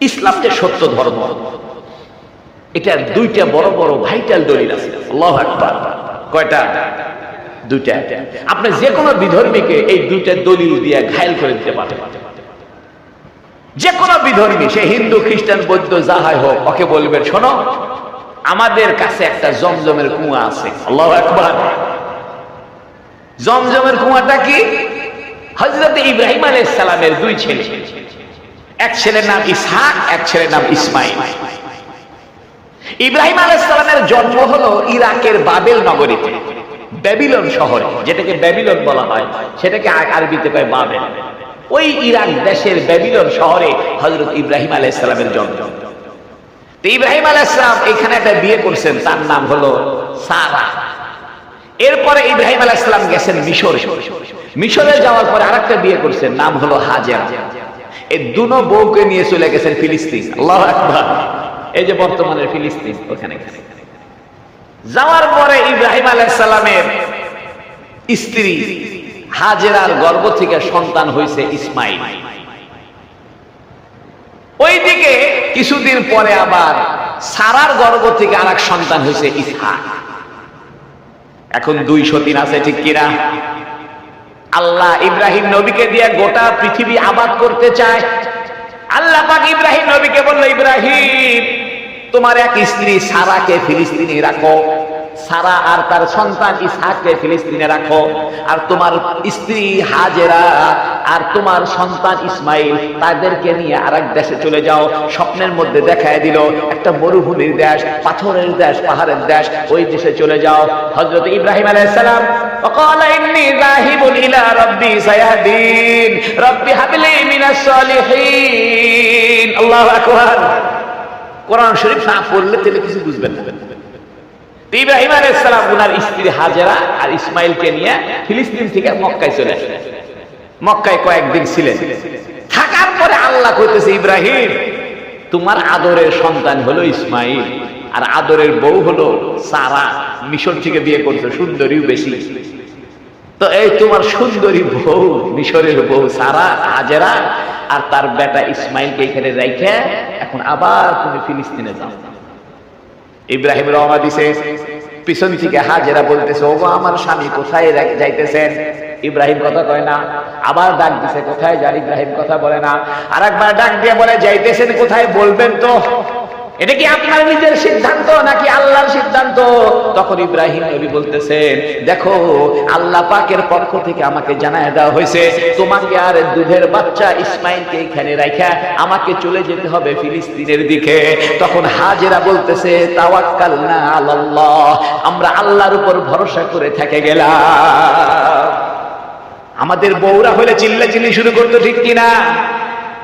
ইসলাম যে সত্য ধর্ম। এটার দুইটা বড় বড় ভাইটাল দলিল আছে। আল্লাহ আকবার। কয়টা? দুইটা। আপনি যে কোনো বিধর্মীকে এই দুইটা দলিল দিয়ে ঘায়ল করে দিতে পারবেন যে কোনো বিধর্মী, সে হিন্দু, খ্রিস্টান, বৌদ্ধ যাহাই হোক, ওকে বলবেন, শোনো, আমাদের কাছে একটা জমজমের কুয়া আছে। আল্লাহ আকবার। জমজমের কুয়াটা কি? হজরত ইব্রাহিম আলাইহিস সালামের দুই ছেলে। এক ছেলের নাম ইসহাক, এক ছেলের নাম ইসমাইল। ইব্রাহিম আলাইহিস সালামের জন্ম হলো ইরাকের বাবেল নগরীতে, ব্যাবিলন শহরে, যেটাকে ব্যাবিলন বলা হয়, সেটাকে আরবিতে কয় বাবেল। ওই ইরাক দেশের ব্যাবিলন শহরে হজরত ইব্রাহিম আলাইহিস সালামের জন্ম। তো ইব্রাহিম আলাইহিস সালাম এখানে একটা বিয়ে করছেন, তার নাম হলো সারা। এরপরে ইব্রাহিম আলাইহিস সালাম গেছেন মিশর। মিশরে যাওয়ার পরে আরেকটা বিয়ে করছেন, নাম হলো হাজেরা। এই দুনো বউকে নিয়ে চলে গেছেন ফিলিস্তিন। আল্লাহ আকবার। এই যে বর্তমানের ফিলিস্তিন, ওখানে যাওয়ার পরে ইব্রাহিম আলাইহিস সালামের স্ত্রী হাজেরার গর্ভ থেকে সন্তান হয়েছে ইসমাইল। ওইদিকে কিছুদিন পরে আবার সারার গর্ভ থেকে আর সন্তান হয়েছে ইসহাক। এখন দুই সতীন আছে, ঠিক কিনা? আল্লাহ ইব্রাহিম নবীকে দিয়ে গোটা পৃথিবী আবাদ করতে চায়। আল্লাহ পাক ইব্রাহিম নবীকে বলল, ইব্রাহিম, তোমার এক স্ত্রী সারাকে ফিলিস্তিনি রাখো। সারা আর তার সন্তান ইসহাককে ফিলিস্তিনে রাখো আর তোমার স্ত্রী হাজেরা আর তোমার সন্তান ইসমাইল তাদেরকে নিয়ে আরেক দেশে চলে যাও স্বপ্নের মধ্যে দেখায় দিল একটা মরুভূমির দেশ পাথরের দেশ পাহাড়ের দেশ ওই দেশে চলে যাও হযরত ইব্রাহিম আলাইহিস সালাম وقال إني ذاهب إلى ربي سيهدين ربي هب لي من الصالحين الله أكبر কোরআন শরীফ না পড়লে তাহলে কিছু বুঝবেন না তো ইব্রাহিম স্ত্রী হাজেরা আর ইসমাইলকে নিয়ে ফিলিস্তিন থেকে মক্কায় চলে মক্কায় কয়েকদিন ছিলেন। থাকার পরে আল্লাহ ইব্রাহিম, তোমার আদরের সন্তান হলো ইসমাইল, আর আদরের বউ হলো সারা, মিশর থেকে বিয়ে করছে, সুন্দরীও বেশি। তো এই তোমার সুন্দরী বউ, মিশরের বউ সারা, হাজেরা, আর তার বেটা ইসমাইলকে এখানে রাইখে, এখন আবার তুমি ফিলিস্তিনে যাও। ইব্রাহিম রওনা দিছে। পিছন থেকে হাজেরা বলতেছে ও আমার স্বামী কোথায় যাইতেছেন? ইব্রাহিম কথা কয় না। আবার ডাক দিছে, কোথায় যান? ইব্রাহিম কথা বলে না। আর একবার ডাক দিয়ে বলে, যাইতেছেন কোথায় বলবেন তো? এটা কি আপনার নিজের সিদ্ধান্ত নাকি আল্লাহর সিদ্ধান্ত? তখন ইব্রাহিম নবী বলতেছেন, দেখো, আল্লাহ পাকের পক্ষ থেকে আমাকে জানায় দেওয়া হয়েছে, তোমাকে আর দুধের বাচ্চা ইসমাইলকে এখানে রাখা আমাকে চলে যেতে হবে ফিলিস্তিনের দিকে। তখন হাজেরা বলতেছে তাওয়াক্কাল না আল্লাহ আমরা আল্লাহর উপর ভরসা করে থেকে গেলাম। আমাদের বউরা হলে চিল্লা চিল্লি শুরু করতো ঠিক কিনা?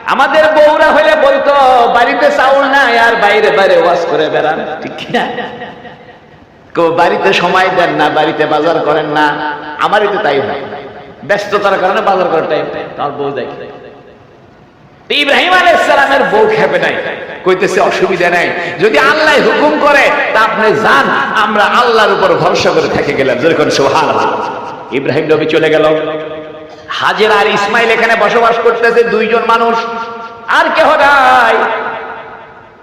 আমাদের বউরা হলে বলতো, বাড়িতে চাউল নাই আর বাইরে বাইরে ওয়াজ করে বেড়ান। ঠিক বাড়িতে সময় দেন না, বাড়িতে বাজার করেন না। আমারই তো তাই হয়। ব্যস্ততার কারণে বাজার করার টাইম তার বউ দেখে। ইব্রাহিম আলাইহিস সালামের বউ খেপে নাই। কইতেছে, অসুবিধা নাই। যদি আল্লাহ হুকুম করে, তা আপনি যান। আমরা আল্লাহর উপর ভরসা করে থেকে গেলাম। যেরকম সুবহানাল্লাহ। ইব্রাহিম নবী চলে গেল। হাজের আর ইসমাইল এখানে বসবাস করতেছে দুইজন মানুষ। আর কেহ নাই।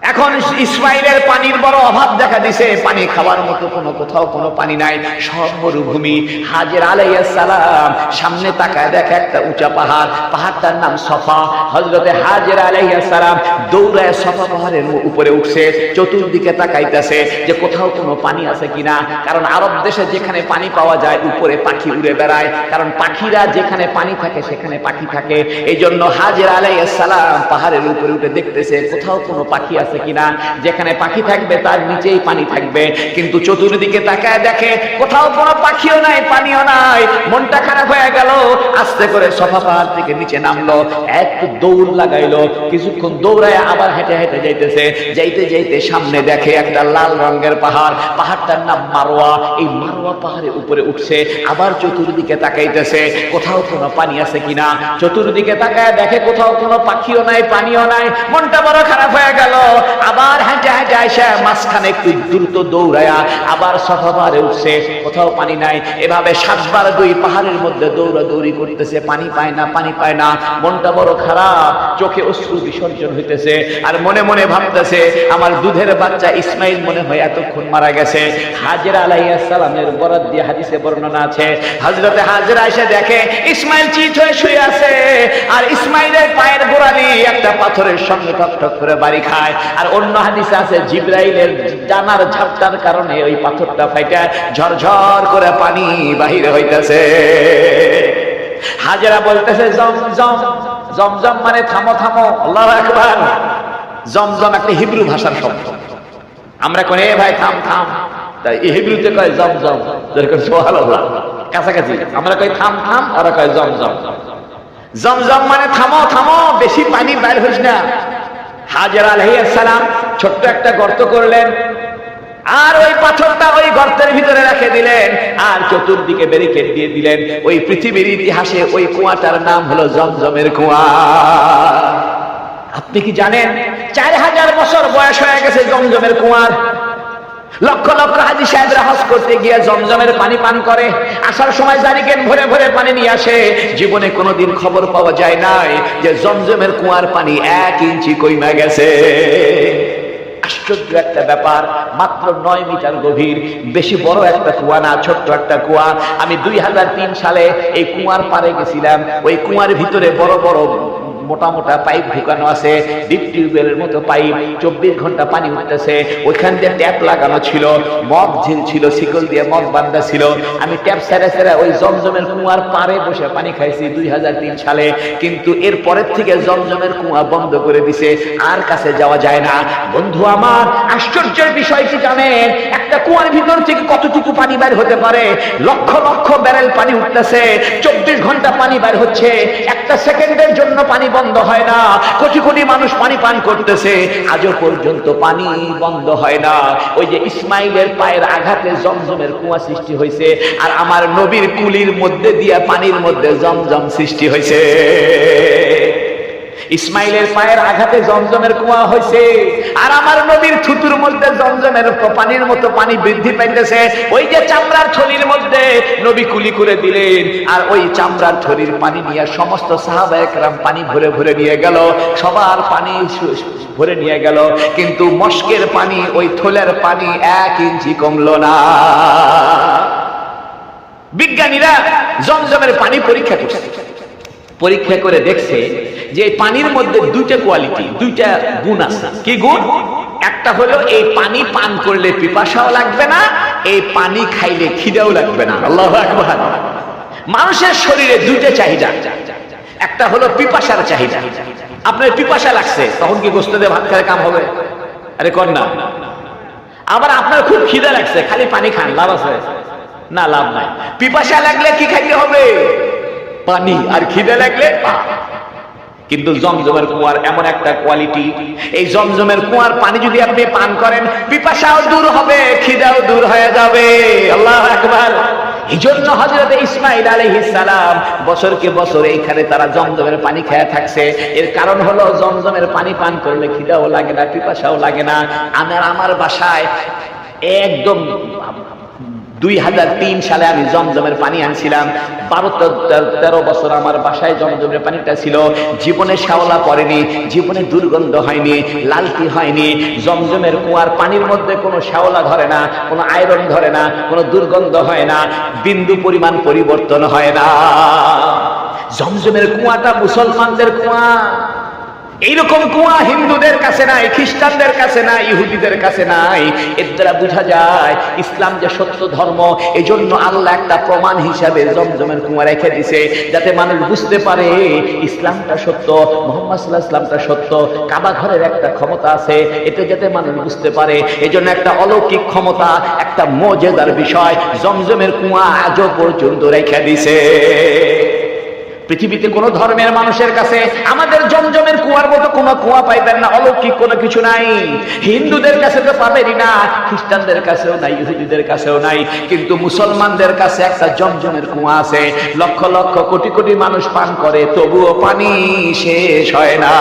এখন ইসমাইলের পানির বড় অভাব দেখা দিছে। পানি খাওয়ার মতো কোনো কোথাও কোনো পানি নাই। সব মরুভূমি। হাজের আলাইহিস সালাম। সামনে তাকায় দেখে একটা উঁচা পাহাড়। পাহাড়টার নাম সফা। হযরতে হাজের আলাইহিস সালাম দৌড়ায় সফা পাহাড়ের উপরে উঠছে। চতুর্দিকে তাকাইতেছে যে কোথাও কোনো পানি আছে কিনা। কারণ আরব দেশে যেখানে পানি পাওয়া যায়, উপরে পাখি উড়ে বেড়ায়। কারণ পাখিরা যেখানে পানি থাকে, সেখানে পাখি থাকে। এই জন্য হাজের আলাইহিস সালাম পাহাড়ের উপরে উঠে দেখতেছে কোথাও কোনো পাখি আছে কিনা, যেখানে পাখি থাকবে তার নিচেই পানি থাকবে। কিন্তু চতুর্দিকে তাকায় দেখে কোথাও কোনো পাখিও নাই, পানিও নাই। মনটা খারাপ হয়ে গেল, আস্তে করে সফা পাহাড় থেকে নিচে নামলো, এক দৌড় লাগাইলো, কিছুক্ষণ দৌড়ায় আবার হেঁটে হেঁটে যাইতেছে। যাইতে যাইতে সামনে দেখে একটা লাল রঙের পাহাড়, পাহাড়টার নাম মারোয়া। এই মারোয়া পাহাড়ের উপরে উঠছে, আবার চতুর্দিকে তাকাইতেছে, কোথাও কোনো পানি আছে কিনা। চতুর্দিকে তাকায় দেখে কোথাও কোনো পাখিও নাই, পানিও নাই। মনটা বড় খারাপ হয়ে গেল আবার হেঁটে হেঁটে আইসা মাঝখানে একটু দ্রুত দৌড়ায়া আবার সফাবারে উঠছে, কোথাও পানি নাই। এভাবে সাতবার দুই পাহাড়ের মধ্যে দৌড়া দৌড়ি করতেছে, পানি পায় না, পানি পায় না। মনটা বড় খারাপ, চোখে অশ্রু বিসর্জন হইতেছে আর মনে মনে ভাবতেছে, আমার দুধের বাচ্চা ইসমাইল মনে হয় এতক্ষণ মারা গেছে। হাজরা আলাইহিস সালামের বরাত দিয়ে হাদিসে বর্ণনা আছে, হযরতে হাজরা এসে দেখে, ইসমাইল চিত হয়ে শুয়ে আছে। আর ইসমাইলের পায়ের গোড়ালি একটা পাথরের সঙ্গে ঠক ঠক করে বাড়ি খায়। আর অন্য হাদিসে আছে, জিব্রাইলের জানার ঝাপটার কারণে ওই পাথরটা ফাইটা ঝরঝর করে পানি বাহির হইতেছে। হাজরা বলতেছে, জম জম জমজম মানে থামো থামো, আল্লাহ আকবার। জমজম একটা হিব্রু ভাষার শব্দ। আমরা কোন ভাই, থাম থাম। তাই এই হিব্রুতে কয় জমজম যেরকম সুবহানাল্লাহ। কাছাকাছি। আমরা কই, থাম থাম, ওরা কয় জমজম জমজম মানে থামো থামো, বেশি পানি বাইর হইস না। হাজার আলহিয়াসালাম সালাম ছোট্ট একটা গর্ত করলেন। আর ওই পাথরটা ওই গর্তের ভিতরে রেখে দিলেন। আর চতুর্দিকে ব্যারিকেড দিয়ে দিলেন। ওই পৃথিবীর ইতিহাসে ওই কুয়াটার নাম হলো জমজমের কুয়া। আপনি কি জানেন, চার হাজার বছর বয়স হয়ে গেছে জমজমের কুয়ার? লক্ষ লক্ষ হাজি সাহেবরা হজ করতে গিয়ে জমজমের পানি পান করে, আসার সময় জারিকেন ভরে ভরে পানি নিয়ে আসে। জীবনে কোনোদিন খবর পাওয়া যায় নাই যে জমজমের কুয়ার পানি এক ইঞ্চি কইমা গেছে। আশ্চর্য একটা ব্যাপার, মাত্র নয় মিটার গভীর, বেশি বড় একটা কুয়া না, ছোট্ট একটা কুয়া। আমি দুই হাজার তিন সালে এই কুয়ার পারে গেছিলাম, ওই কুয়ার ভিতরে বড় বড় মোটা মোটা পাইপ ঢুকানো আছে ডিপ টিউবওয়েলের মতো পাইপ, চব্বিশ ঘণ্টা পানি উঠতেছে। ওইখান দিয়ে ট্যাপ লাগানো ছিল, মগ ঝিল ছিল শিকল দিয়ে মগ বান্ধা ছিল। আমি ট্যাপ সেরে সেরে ওই জমজমের কুয়ার পারে বসে পানি খাইছি দুই হাজার তিন সালে। কিন্তু এর পরের থেকে জমজমের কুয়া বন্ধ করে দিছে, আর কাছে যাওয়া যায় না। বন্ধু আমার, আশ্চর্যের বিষয় কি জানেন? একটা কুয়ার ভিতর থেকে কতটুকু পানি বের হতে পারে? লক্ষ লক্ষ ব্যারেল পানি উঠতেছে, চব্বিশ ঘণ্টা পানি বের হচ্ছে, একটা সেকেন্ডের জন্য পানি বন্ধ হয় না। কোটি কোটি মানুষ পানি পান করতেছে, আজও পর্যন্ত পানি বন্ধ হয় না। ওই যে ইসমাইলের পায়ের আঘাতে জমজমের কুয়া সৃষ্টি হয়েছে, আর আমার নবীর কুলির মধ্যে দিয়া পানির মধ্যে জমজম সৃষ্টি হয়েছে। ইসমাইলের পায়ের আঘাতে জমজমের কুয়া হয়েছে আর আমার নবীর থুতুর মধ্যে জমজমের পানির মতো পানি বৃদ্ধি পাইতেছে। ওই যে চামড়ার থলির মধ্যে নবী কুলি করে দিলেন। আর ওই চামড়ার থলির পানি নিয়ে সমস্ত সাহাবা একরাম পানি ভরে ভরে নিয়ে গেল। সবার পানি ভরে নিয়ে গেল। কিন্তু মস্কের পানি ওই থলের পানি এক ইঞ্চি কমলো না। বিজ্ঞানীরা জমজমের পানি পরীক্ষা করছে। পরীক্ষা করে দেখছে যে পানির মধ্যে দুইটা কোয়ালিটি দুইটা গুণ আছে। কি গুণ? একটা হলো এই পানি পান করলে পিপাসাও লাগবে না, এই পানি খাইলে খিদেও লাগবে না। আল্লাহ আকবার। মানুষের শরীরে দুইটা চাহিদা। একটা হলো পিপাসার চাহিদা। আপনার পিপাসা লাগছে, তখন কি গোস্ত দিয়ে ভাত খায় কাম হবে? আরে কর না। আবার আপনার খুব খিদে লাগছে, খালি পানি খান, লাভ আছে? না, লাভ নাই। পিপাসা লাগলে কি খাইতে হবে? পানি আর খিদে লাগলে কিন্তু জমজমের কুয়ার এমন একটা কোয়ালিটি এই জমজমের কুয়ার পানি যদি আপনি পান করেন, পিপাসাও দূর হবে, খিদাও দূর হয়ে যাবে। আল্লাহ আকবার। এই জন্য হজরত ইসমাইল সালাম বছরকে বছর এইখানে তারা জমজমের পানি খেয়ে থাকছে। এর কারণ হলো জমজমের পানি পান করলে খিদাও লাগে না, পিপাসাও লাগে না। আমার আমার বাসায় একদম দুই হাজার তিন সালে আমি জমজমের পানি আনছিলাম। বারো, তেরো বছর আমার বাসায় জমজমের পানিটা ছিল। জীবনে শ্যাওলা পড়েনি, জীবনে দুর্গন্ধ হয়নি, লালটি হয়নি। জমজমের কুয়ার পানির মধ্যে কোনো শ্যাওলা ধরে না, কোনো আয়রন ধরে না, কোনো দুর্গন্ধ হয় না, বিন্দু পরিমাণ পরিবর্তন হয় না। জমজমের কুয়াটা মুসলমানদের কুয়া। এইরকম কুয়া হিন্দুদের কাছে নাই, খ্রিস্টানদের কাছে নাই, ইহুদিদের কাছে নাই। এর দ্বারা বোঝা যায়, ইসলাম যে সত্য ধর্ম এই জন্য আল্লাহ একটা প্রমাণ হিসাবে জমজমের কুয়া রেখে দিছে, যাতে মানুষ বুঝতে পারে ইসলামটা সত্য, মোহাম্মদ সাল্লাহ ইসলামটা সত্য, কাবা ঘরের একটা ক্ষমতা আছে এটা যাতে মানুষ বুঝতে পারে এই জন্য একটা অলৌকিক ক্ষমতা, একটা মজেদার বিষয় জমজমের কুয়া আজও পর্যন্ত রেখে দিছে। পৃথিবীতে কোন ধর্মের মানুষের কাছে আমাদের জমজমের কুয়ার মতো কোনো কুয়া পাইবেন না, অলৌকিক কোনো কিছু নাই। হিন্দুদের কাছে তো পাবেনই না, খ্রিস্টানদের কাছেও নাই, ইহুদিদের কাছেও নাই, কিন্তু মুসলমানদের কাছে একটা জমজমের কুয়া আছে। লক্ষ লক্ষ কোটি কোটি মানুষ পান করে, তবুও পানি শেষ হয় না।